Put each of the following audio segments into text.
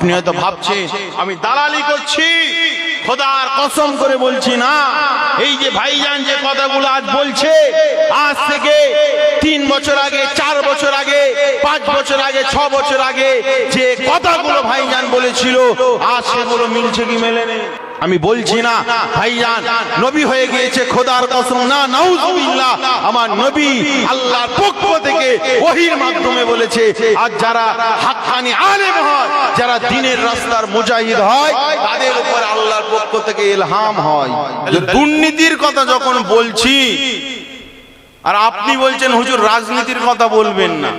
আপনি হয়তো ভাবছেন আমি দালালি করছি। খোদার কসম করে বলছি না। এই যে ভাইজান যে কথাগুলো আজ বলছে, আজ থেকে তিন বছর আগে, চার বছর আগে, পাঁচ বছর আগে, ছ বছর আগে যে কথাগুলো ভাইজান বলেছিল, আজ সেগুলো মিলছে কি মেলে আমি বলছি না, ভাইজান, নবী হয়ে গিয়েছে, খোদার কসম, না, নাউজুবিল্লাহ, আমার নবী আল্লাহর পক্ষ থেকে ওহির মাধ্যমে বলেছে আর যারা হাক্কানি আলেম হয় যারা দিনের রাস্তার মুজাহিদ হয়, তাদের উপর আল্লাহর পক্ষ থেকে ইলহাম হয়। দুর্নীতির কথা যখন বলছি, আর আপনি বলছেন, হুজুর, রাজনীতির কথা বলবেন না।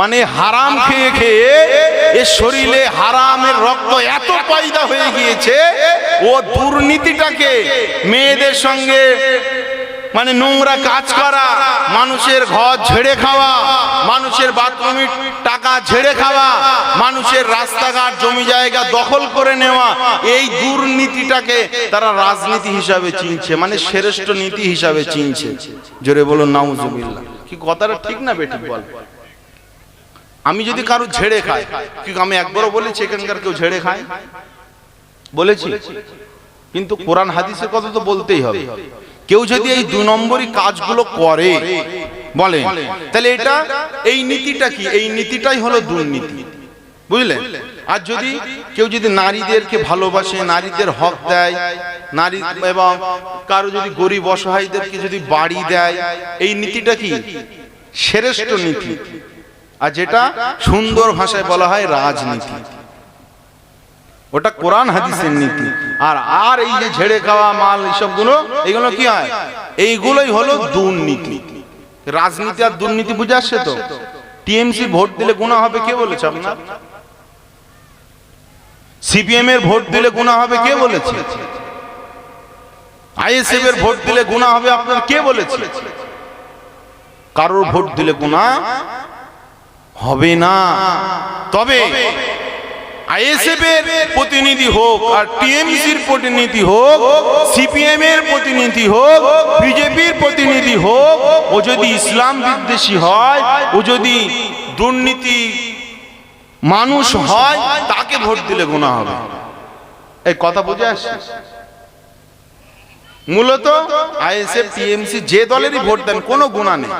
মানে হারাম খেয়ে খেয়ে এর শরীরে হারামের রক্ত এত পয়দা হয়ে গিয়েছে, ও দুর্নীতিটাকে মেয়েদের সঙ্গে মানে নোংরা কাজ করা, মানুষের ঘর ঝেড়ে খাওয়া, মানুষের বাথরুমের টাকা ঝেড়ে খাওয়া, মানুষের রাস্তাঘাট, জমি জায়গা দখল করে নেওয়া, এই দুর্নীতিটাকে তারা রাজনীতি হিসাবে চিনছে মানে শ্রেষ্ঠ নীতি হিসাবে চিনছে। জোরে বলুন, নাউজুবিল্লাহ। কি কথাটা ঠিক না বেটি বল। আমি যদি কারও ঝেড়ে খাই, কি আমি একবারও বলেছি এখানকার কেউ ঝেড়ে খায়? বলেছি। কিন্তু কোরআন হাদিসের কথা তো বলতেই হবে। কেউ যদি এই দু নম্বরই কাজগুলো করে বলে তাহলে এটা এই নীতিটা কি? এই নীতিটাই হলো দুর্নীতি। বুঝলেন? আর যদি কেউ যদি নারীদেরকে ভালোবাসে নারীদের হক দেয় নারী এবং কারও যদি গরিব অসহায়দেরকে যদি বাড়ি দেয় এই নীতিটা কি? শ্রেষ্ঠ নীতি। আর যেটা সুন্দর ভাষায় বলা হয় রাজনীতি। ওটা কোরআন হাদিসের নীতি। আর আর এই যে ঝেড়ে খাওয়া মাল এইসবগুলো, এইগুলো কি হয়? এইগুলোই হলো দুর্নীতি। রাজনীতি আর দুর্নীতি বুঝে আসছে তো? টিএমসি ভোট দিলে গুণা হবে, কে বলেছে আপনার? সিপিএম এর ভোট দিলে গুণা হবে, কে বলেছে? আইএসএফ এর ভোট দিলে গুণা হবে, আপনার কে বলেছে? কারোর ভোট দিলে গুণা হবে না। তবে আইএসএফ এর প্রতিনিধি হোক, আর টিএমসির প্রতিনিধি হোক সিপিএম এর প্রতিনিধি হোক বিজেপির প্রতিনিধি হোক, ও যদি ইসলাম বিদ্বেষী হয়, ও যদি দুর্নীতি মানুষ হয়, তাকে ভোট দিলে গুণা হবে। এই কথা বুঝে আসছে? মূলত আইএসএফ টিএমসি যে দলেরই ভোট দেন, কোনো গুণা নেই।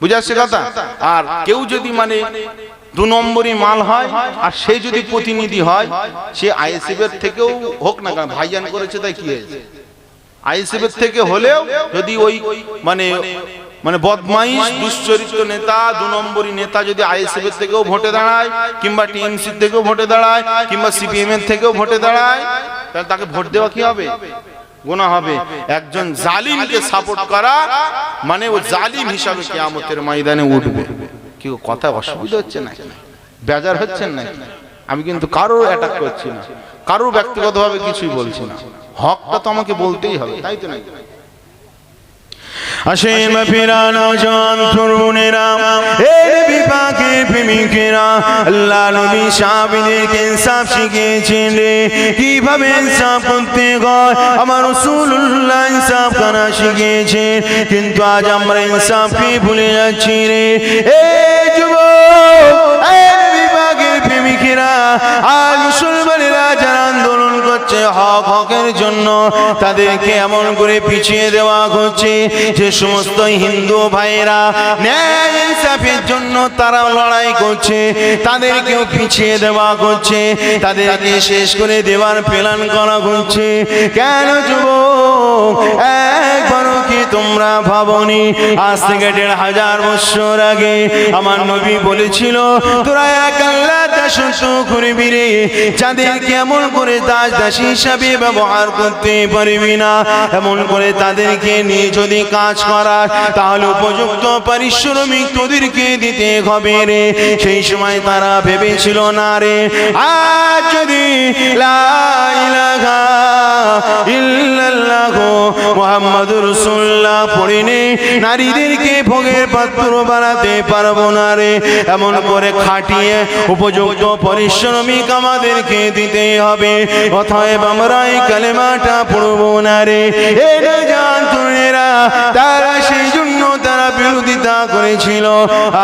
বুঝে আসছে কথা? আর কেউ যদি মানে দু নম্বরই মাল হয়, আর সে যদি প্রতিনিধি হয়, সে আইএসএফ এর থেকেও হোক না কেন, ভাইজান করেছে তাই কি হয়েছে? আইএসএফ এর থেকে হলেও যদি ওই মানে মানে বদমাইশ, দুশ্চরিত্র নেতা, দু নম্বরই নেতা যদি আইএসএফ এর থেকেও ভোটে দাঁড়ায়, কিংবা টিএমসি থেকেও ভোটে দাঁড়ায়, কিংবা সিপিএম এর থেকেও ভোটে দাঁড়ায়, তাহলে তাকে ভোট দেওয়া কি হবে? গোনা হবে। একজন জালিমকে সাপোর্ট করা মানে ও জালিম হিসাবে কিয়ামতের ময়দানে উঠবে। কি কথা অসুবিধা হচ্ছে না বেজার হচ্ছেন না আমি কিন্তু কারও অ্যাটাক করছি না। কারও ব্যক্তিগতভাবে কিছুই বলছি না। হকটা তো আমাকে বলতেই হবে তাই তো নাকি? আসেন ফিরানো জন তরুণেরা প্রেমিকেরা, আল্লাহ নবী ইনসাফ শিখিয়েছেন রে। কীভাবে ইনসাফ করতে হয়? আমার রাসূলুল্লাহ ইনসাফ করা শিখিয়েছেন। কিন্তু আজ আমরা ইনসাফকে ভুলে যাচ্ছি রে। এ যুবক, এর বিপাকের প্রেমিকেরা আর মুসলমানেরা করছে হক হকের জন্য তাদেরকে এমন করে পিছিয়ে দেওয়া হচ্ছে যে সমস্ত হিন্দু ভাইয়েরা ন্যায় ইনসাফের জন্য তারা লড়াই করছে, তাদেরকেও পিছিয়ে দেওয়া করছে তাদেরকে শেষ করে দেওয়ার প্ল্যান করা হচ্ছে। কেন যুবক? একবারও কি তোমরা ভাবনি? আজ থেকে দেড় হাজার বছর আগে আমার নবী বলেছিল, তোরা এক আল্লাহ দাসত্ব করবি রে। যাদের কেমন করে দাস দাসী হিসাবে ব্যবহার করতে পারবি না। এমন করে তাদেরকে নিয়ে যদি কাজ করার, তাহলে উপযুক্ত পারিশ্রমিক তোদেরকে দিতে হবে রে। সেই সময় তারা ভেবেছিল না রে, আজ যদি নারীদেরকে ভোগের পাত্র বানাতে পারব না রে। এমন করে খাটিয়ে উপযুক্ত পরিশ্রমিক আমাদেরকে দিতে হবে। অতএব আমরা এই কালেমাটা পড়ব না রে। এটা জান তুনেরা তারা সেই জন্য তারা বিরোধিতা করেছিল।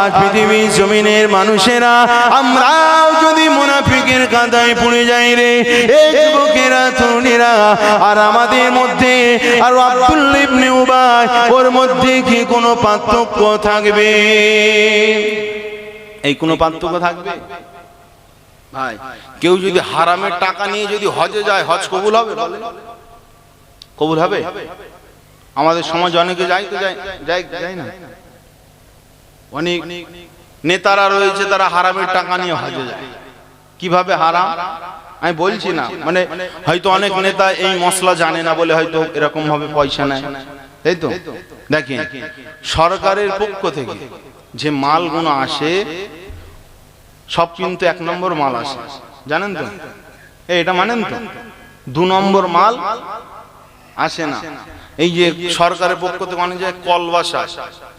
আজ পৃথিবীর জমিনের মানুষেরা, আমরাও যদি মুনাফিকের কাঁদায় পড়ে যাই রে। এ যুবকেরা, তরুণীরা, আর আমাদের মধ্যে, আর আব্দুল ইবনে ওর মধ্যে কি কোনো পার্থক্য থাকবে? এই কোনো পার্থক্য থাকবে? ভাই, কেউ যদি হারামের টাকা নিয়ে যদি হজে যায়, হজ কবুল হবে কবুল হবে? আমাদের সমাজ অনেকে যায় তো যায় যায় না। অনেক নেতারা রয়েছে, তারা হারামের টাকা নিয়ে হজে যায়। কীভাবে হারাম? আমি বলছি না। মানে হয়তো অনেক নেতা এই মশলা জানে না বলে হয়তো এরকম ভাবে পয়সা নেয়। তাই তো? দেখেন, সরকারের পক্ষ থেকে যে মালগুলো আসে সব কিন্তু এক নম্বর মাল আসে জানেন তো? এটা মানেন তো? দু নম্বর মাল আসে না। এই যে সরকারের পক্ষ থেকে অনেক জায়গায় কল বাসা,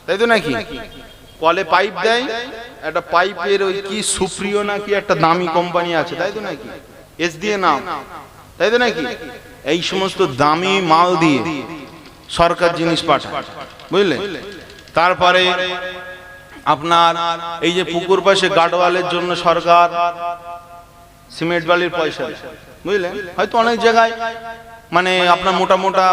তাই তো নাকি? কলে পাইপ দেয়, একটা পাইপের ওই কি সুপ্রিয় নাকি একটা দামি কোম্পানি আছে, তাই তো নাকি? এস দিয়ে নাম তাই তো নাকি? এই সমস্ত দামি মাল দিয়ে সরকার জিনিস পাঠায়, বুঝলে? তারপরে আপনার এই যে পুকুর পাশে গাডওয়ালের জন্য সরকার, সিমেন্ট বালির পয়সা। বুঝলেন? হয়তো অনেক জায়গায় মানে আপনার মোটা মোটা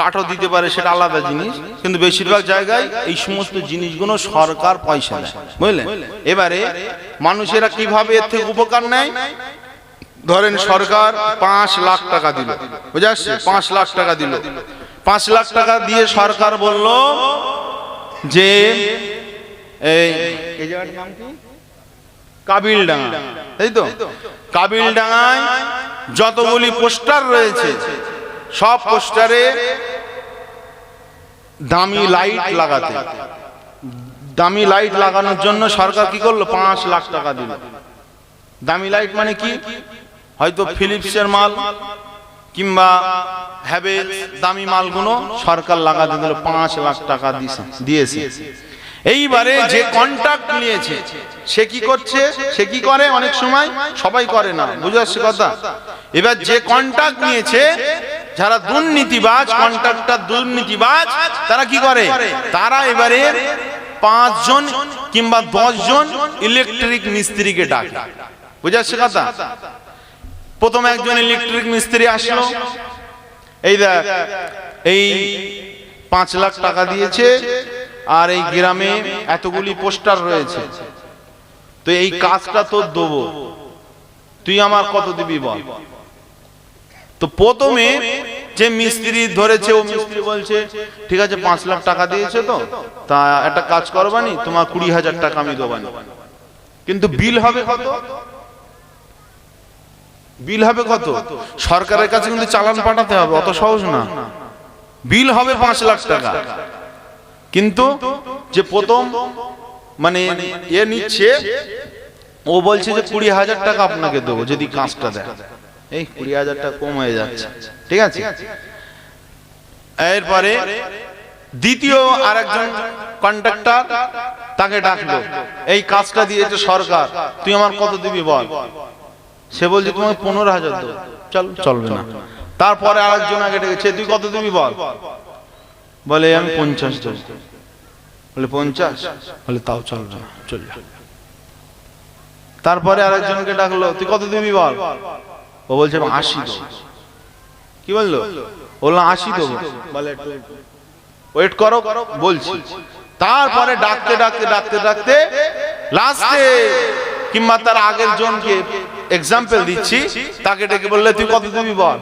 কাঠও দিতে পারে, সেটা আলাদা জিনিস, কিন্তু বেশিরভাগ জায়গায় এই সমস্ত জিনিসগুলো সরকার পয়সা বুঝলেন? এবারে মানুষেরা কীভাবে এর থেকে উপকার নেয়? ধরেন সরকার পাঁচ লাখ টাকা দিল। বুঝে আসছে? পাঁচ লাখ টাকা দিল। পাঁচ লাখ টাকা দিয়ে সরকার বলল যে এই এই জায়গাটার নাম কি? কাবিল ডাঙ্গা তাই তো? কাবিল ডাঙ্গায় যতগুলি পোস্টার রয়েছে সব পোস্টারে দামি লাইট লাগাতে। দামি লাইট লাগানোর জন্য সরকার কি করল? পাঁচ লাখ টাকা দিল। দামি লাইট মানে কি? হয়তো ফিলিপসের মাল কিংবা হ্যাভেল দামি মালগুলো সরকার লাগাতে দিল পাঁচ লাখ টাকা দিয়েছে। এইবারে যে কন্ট্রাক্ট নিয়েছে সে কি করছে? সে কি করে? অনেক সময় সবাই করে না। বুঝে আসছে কথা? এবার যে কন্ট্রাক্ট নিয়েছে যারা দুর্নীতিবাজ কন্ট্রাক্টর দুর্নীতিবাজ তারা কি করে? তারা এবারে পাঁচজন কিংবা দশজন ইলেকট্রিক মিস্ত্রিকে ডাকে। বুঝে আসছে কথা? প্রথম একজন ইলেকট্রিক মিস্ত্রি আসলো। এই দেখ এই পাঁচ লাখ টাকা দিয়েছে। আর এই গ্রামে এতগুলি পোস্টার রয়েছে। তো এই কাজটা তোর দেবো। তুই আমার কত দিবি বল? তো প্রথমে যে মিস্ত্রি ধরেছে, ও মিস্ত্রি বলছে, ঠিক আছে, পাঁচ লাখ টাকা দিয়েছে তো, তা একটা কাজ করবানি তোমার কুড়ি হাজার টাকা আমি দেবানি কিন্তু বিল হবে কত? বিল হবে কত? সরকারের কাছে কিন্তু চালান পাঠাতে হবে, অত সহজ না। বিল হবে পাঁচ লাখ টাকা। কিন্তু যে প্রথম মানে এ নিচ্ছে, ও বলছে যে কুড়ি হাজার টাকা আপনাকে দেবো, যদি কাজটা দেয়। এই কুড়ি হাজার টাকা কম হয়ে যাচ্ছে। ঠিক আছে? এরপরে দ্বিতীয় আরেকজন কন্ট্রাক্টর তাকে ডাকলো, এই কাজটা দিয়েছে সরকার, তুই আমার কত দিবি বল? সে বলছে, তোমাকে পনেরো হাজার দেবো। চল, চলবে না। তারপরে আরেকজন আগে ডেকেছে, তুই কত দিবি বল? বলে, আমি পঞ্চাশ দেবো। বলে, পঞ্চাশ? বলে, তাও চলবে না চলবে তারপরে আরেকজনকে ডাকলো, তুই কত দিবি বল? ও বলছে আশি কি বলল? বলল, আশি দেবো। বলে, ওয়েট করো, বলছি। তারপরে ডাকতে ডাকতে ডাকতে ডাকতে, লাস্টে কিংবা তার আগের জনকে এক্সাম্পল দিচ্ছি, তাকে ডেকে বললে, তুই কত দিবি বল?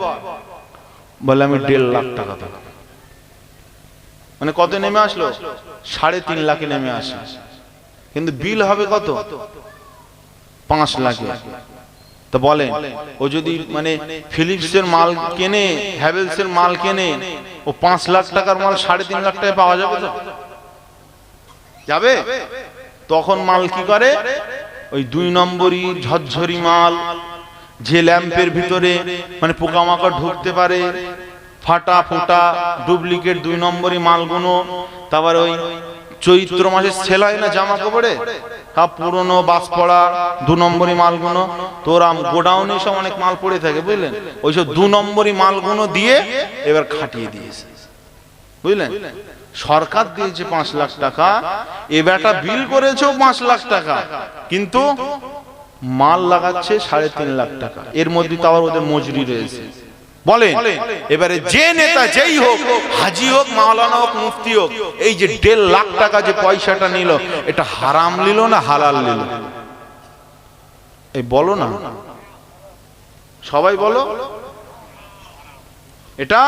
বলে, আমি দেড় লাখ টাকা দেবো। মানে কত নেমে আসলো? সাড়ে তিন লাখে নেমে আসে। কিন্তু বিল হবে কত? পাঁচ লাখে। তো বলেন, ও যদি মানে ফিলিপসের মাল কেনে, হ্যাভেলসের মাল কেনে, ও পাঁচ লাখ টাকার মাল সাড়ে তিন লাখ টাকায় পাওয়া যাবে তো? যাবে? তখন মাল কি করে? ওই দুই নম্বরই ঝরঝরি মাল, যে ল্যাম্পের ভিতরে মানে পোকামাকড় ঢুকতে পারে ফাটা ফোটা ডুপ্লিকেট দুই নম্বরই মালগুলো তারপর ওই চৈত্র মাসে সেলাই না জামা কাপড়ে? সব পুরনো বাস পড়া দু নম্বরই মালগুলো তোরা গোডাউনে সব অনেক মাল পড়ে থাকে, বুঝলেন? ওইসব দু নম্বরই মালগুলো দিয়ে এবার খাটিয়ে দিয়েছে। বুঝলেন? সরকার দিয়েছে পাঁচ লাখ টাকা, এ বেটা বিল করেছেও পাঁচ লাখ টাকা। কিন্তু মাল লাগাচ্ছে সাড়ে তিন লাখ টাকা। এর মধ্যে তো আবার ওদের মজুরি রয়েছে। বলে এবারে যে নেতা যেই হোক হাজি হোক মাওলানা হোক মুফতি হোক এই যে দেড় লাখ টাকা যে পয়সাটা নিল এটা হারাম নিল না হালাল নিল? এই বলো না। সবাই বলো। এটা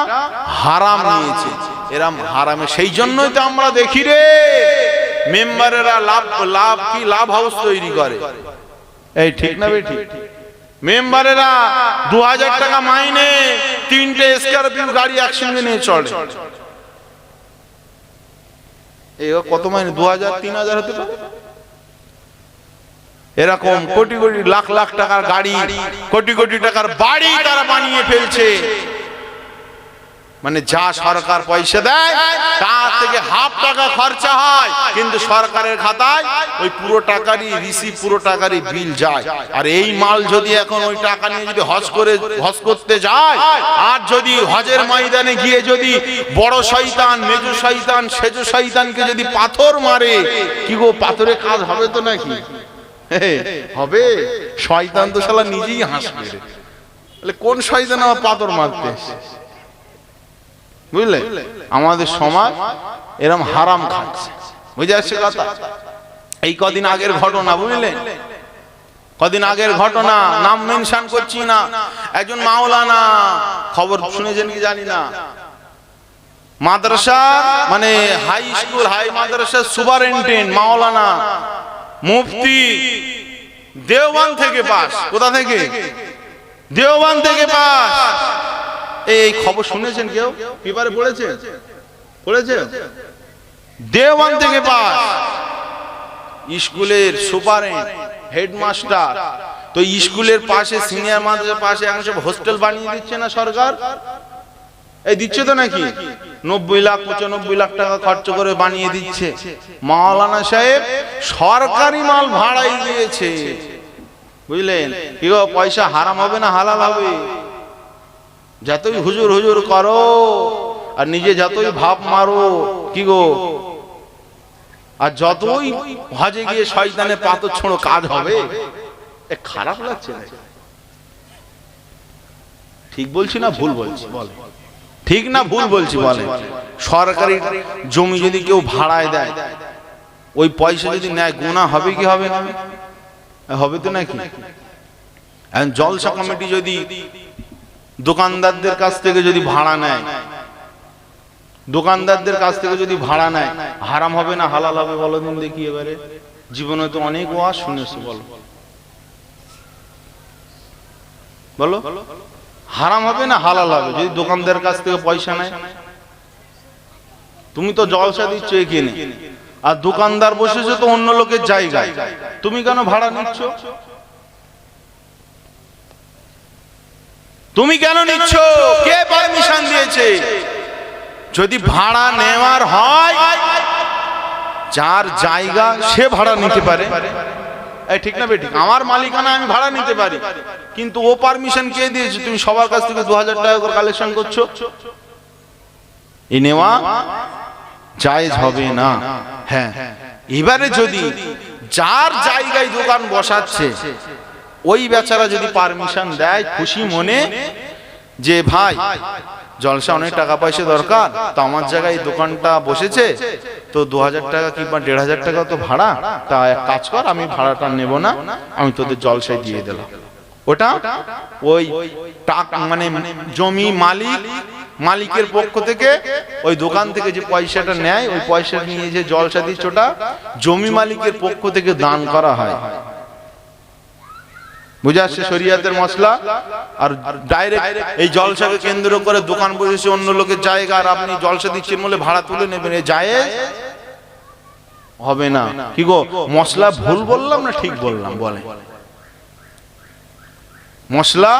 হারাম নিয়েছে। এরাম হারামে। সেই জন্যই তো আমরা দেখি রে মেম্বারেরা লাভ লাভ কি লাভ হাউস তৈরি করে? এই ঠিক না বেঠি মেম্বারেরা দু হাজার টাকা মাইনে, তিনটে স্কর্পিও গাড়ি একসঙ্গে নিয়ে চলে। এই কত মাইনে? দু হাজার তিন হাজার হতে পারে? এরকম কোটি কোটি লাখ লাখ টাকার গাড়ি, কোটি কোটি টাকার বাড়ি তারা বানিয়ে ফেলছে। মানে যা সরকার পয়সা দেয়, তার থেকে হাফ টাকা খরচা হয়। কিন্তু সরকারের খাতায় ওই পুরো টাকারই রিসিভ পুরো টাকারই বিল যায়। আর এই মাল যদি এখন ওই টাকা নিয়ে যদি হজ করে, হজ করতে যায়, আর যদি হজের ময়দানে গিয়ে যদি বড় শয়তান, মেজু শয়তান, সেজু শয়তানকে যদি পাথর মারে, কি গো পাথরে কাজ হবে তো নাকি? হবে। শয়তান তো শালা নিজেই হাসবে। কোন শয়তান আমার পাথর মারতে? বুঝলে? আমাদের সমাজ এরম হারাম খাচ্ছে। বুঝে আসছে কথা? এই কদিন আগের ঘটনা বুঝলেন কদিন আগের ঘটনা নাম মেনশন করছি না। একজন মাওলানা খবর শুনেছেন কি জানি না। মাদ্রাসা মানে হাই স্কুল হাই মাদ্রাসা সুপারিনটেন্ডেন্ট মাওলানা মুফতি দেওবান থেকে পাস। কোথা থেকে? দেওবান থেকে পাস। এই খবর শুনেছেন কেউ? পেপারে পড়েছে? পড়েছে? দেওয়ান থেকে পাস। স্কুলের সুপারেন্ট হেডমাস্টার। তো স্কুলের পাশে সিনিয়র মাদ্রাসার পাশে এখন সব হোস্টেল বানিয়ে দিচ্ছে না সরকার? এই দিচ্ছে তো নাকি? নব্বই লাখ পঁচানব্বই লাখ টাকা খরচ করে বানিয়ে দিচ্ছে। মাওলানা সাহেব সরকারি মাল ভাড়াই দিয়েছে। বুঝলেন? পয়সা হারাম হবে না হালাল হবে? যতই হুজুর হুজুর করো, আর নিজে যতই ভাব মারো, কি গো? আর যতই হজে গিয়ে শয়তানে পাথর ছোঁড়ো কাজ হবে, এ খারাপ লাগছে না? ঠিক বলছি না ভুল বলছি? বলে ঠিক না ভুল বলছি বলে? সরকারি জমি যদি কেউ ভাড়ায় দেয়, ওই পয়সা যদি নেয় গুণা হবে কি হবে না? হবে তো নাকি? জলসা কমিটি যদি দোকানদারদের কাছ থেকে যদি ভাড়া নেয়, দোকানদারদের কাছ থেকে যদি ভাড়া নেয়, হারাম হবে না, হালাল হবে বলো দিন দেখি এবারে। জীবনে তো অনেক ওয়াজ শুনেছো বলো। বলো? হারাম হবে না, হালাল হবে? যদি দোকানদারের কাছ থেকে পয়সা নেয়। তুমি তো জলসা দিচ্ছ এখানে। আর দোকানদার বসেছে তো অন্য লোকের জায়গায়। তুমি কেন ভাড়া নিচ্ছ? তুমি কেন নিচ্ছ? কে পারমিশন দিয়েছে? যদি ভাড়া নেওয়ার হয় যার জায়গা সে ভাড়া নিতে পারে। ঠিক না বেঠিক আমার মালিকানা আমি ভাড়া নিতে পারি। কিন্তু ও পারমিশন কে দিয়েছে? তুমি সবার কাছ থেকে দু হাজার টাকা করে কালেকশন করছ। এই নেওয়া জায়েজ হবে না। হ্যাঁ। এবারে যদি যার জায়গায় দোকান বসাচ্ছে ওই বেচারা যদি পারমিশন দেয়, খুশি মনে যে, ভাই, জলসা অনেক টাকা পয়সা দরকার, তো আমার জায়গায় দোকানটা বসেছে, তো দু হাজার টাকা কিংবা দেড় হাজার টাকা তো ভাড়া, তা এক কাজ কর, আমি ভাড়াটা নেব না, আমি তোদের জলসায় দিয়ে দিলাম। ওটা ওই টাকা মানে জমি মালিক, মালিকের পক্ষ থেকে ওই দোকান থেকে যে পয়সাটা নেয়, ওই পয়সা নিয়ে যে জলসা দিচ্ছে ওটা, জমি মালিকের পক্ষ থেকে দান করা হয়। বুঝে মশলা আর এই জলসাকে কেন্দ্র করে দোকান অন্য লোকের জায়গা আর আপনি জলসা দিচ্ছেন বলে ভাড়া তুলে নেবেন। যায় হবে না। কি গো, মশলা ভুল বললাম না ঠিক বললাম? বলে মশলা,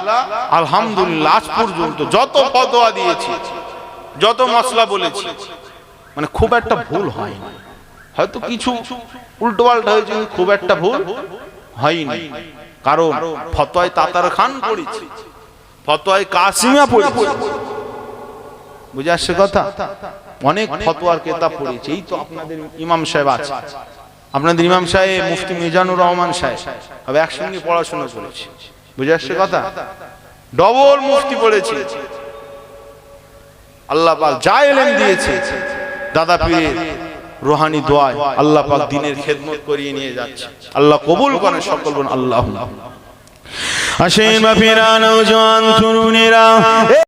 আলহামদুলিল্লাহ পর্যন্ত যত ফতোয়া দিয়েছি, যত মশলা বলেছি মানে খুব একটা ভুল হয়নি। হয়তো কিছু উল্টো পাল্টা হয়েছে খুব একটা ভুল হয়নি। কারণ ফতোয়ায় তাতার খান পড়েছি। ফতোয়ায় কাসিমা পড়েছি। বুঝে আসছে কথা? অনেক ফতোয়ার কেতাব পড়েছি। এই তো আপনাদের ইমাম সাহেব আছে। আপনাদের ইমাম সাহেব মুফতি মিজানুর রহমান সাহেব। আমি একসঙ্গে পড়াশোনা করেছি। বুঝে আসছে কথা? ডবল মুফতি পড়েছি। আল্লাহ পাক যা এলেম দিয়েছে। দাদা পীরের রোহানি দোয়ায় আল্লাহ পাক দিনের খেদমত করিয়ে নিয়ে যাচ্ছে। আল্লাহ কবুল করেন সকল আল্লাহ। আসেন বা ফেরা নৌজওয়ান তরুণেরা।